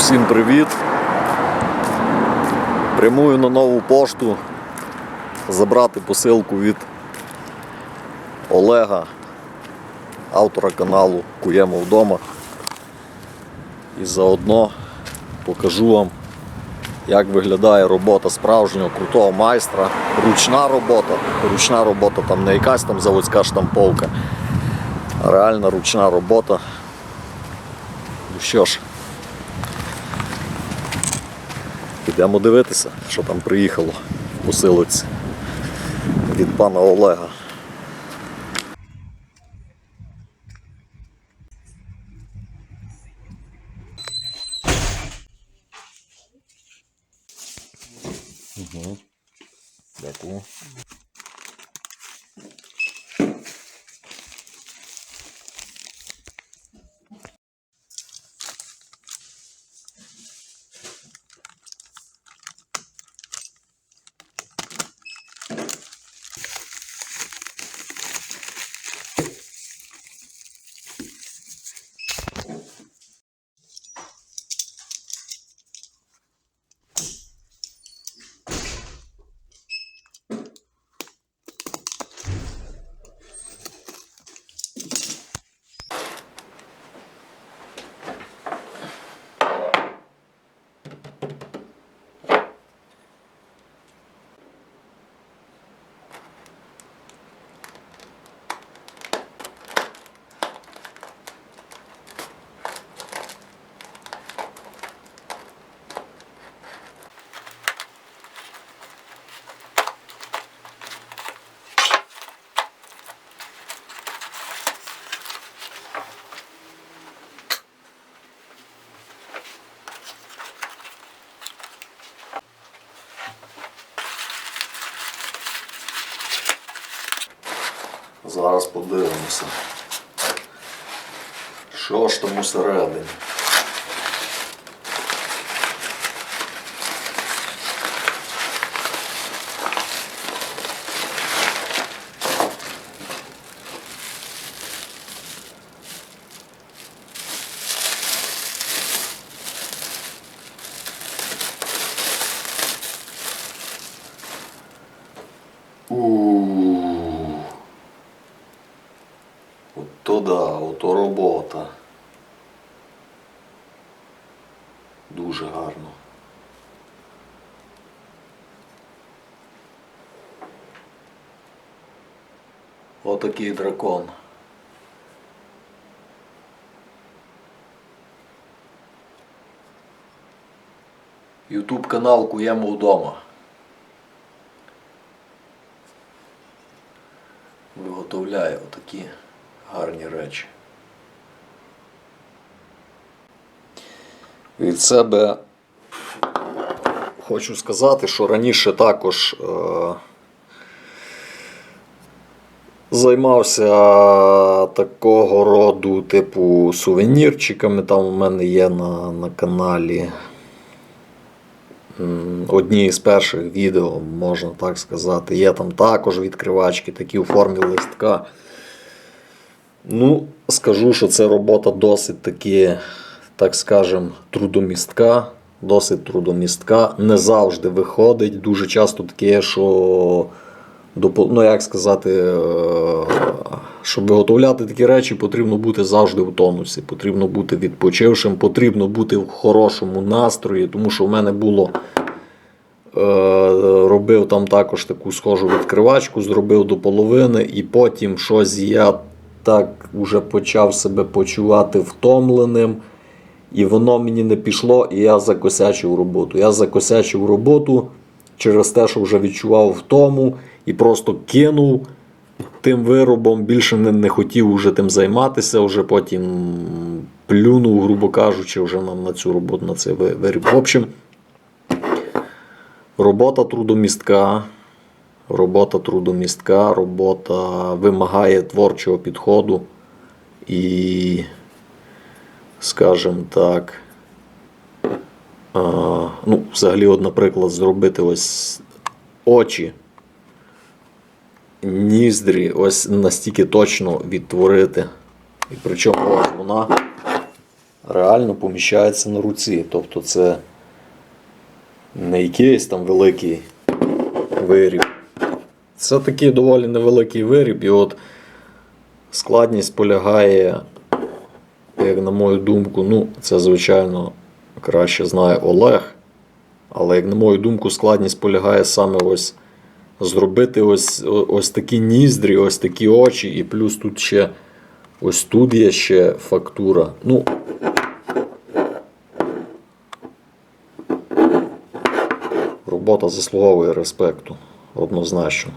Усім привіт! Прямую на нову пошту забрати посилку від Олега, автора каналу Куємо вдома. І заодно покажу вам, як виглядає робота справжнього крутого майстра. Ручна робота. Ручна робота там не якась там заводська штамповка, а реальна ручна робота. Ну що ж, Підемо дивитися, що там приїхало в посилоці від пана Олега. Дякую. Зараз подивимося. Що ж там усередині? У. Ото да, ото робота. Дуже гарно. Отакий дракон. Ютуб канал Куємо вдома. Виготовляє отакі гарні речі. Від себе хочу сказати, що раніше також е, займався такого роду, типу, сувенірчиками. Там у мене є на, на каналі одні з перших відео, можна так сказати. Є там також відкривачки, такі у формі листка. Ну, скажу, що це робота досить таки, так скажем, трудомістка. Досить трудомістка. Не завжди виходить. Дуже часто таке, що ну, як сказати, е, щоб виготовляти такі речі, потрібно бути завжди в тонусі, потрібно бути відпочившим, потрібно бути в хорошому настрої, тому що в мене було. Е, робив там також таку схожу відкривачку, зробив до половини, і потім щось я так вже почав себе почувати втомленим. І воно мені не пішло, і я закосячив роботу. Я закосячив роботу через те, що вже відчував втому, і просто кинув тим виробом, більше не, не хотів уже тим займатися, вже потім плюнув, грубо кажучи, вже на, на цю роботу, на цей виріб. В общем, робота трудомістка. Робота трудомістка, робота вимагає творчого підходу і, скажімо так, ну, взагалі, от, наприклад, зробити ось очі, ніздрі, ось настільки точно відтворити. І причому ось вона реально поміщається на руці. Тобто це не якийсь там великий виріб. Це такий доволі невеликий виріб, і от складність полягає, як на мою думку, ну, це, звичайно, краще знає Олег. Але, як на мою думку, складність полягає саме ось зробити ось, ось такі ніздрі, ось такі очі, і плюс тут ще ось тут є ще фактура. Ну, робота заслуговує респекту, однозначно.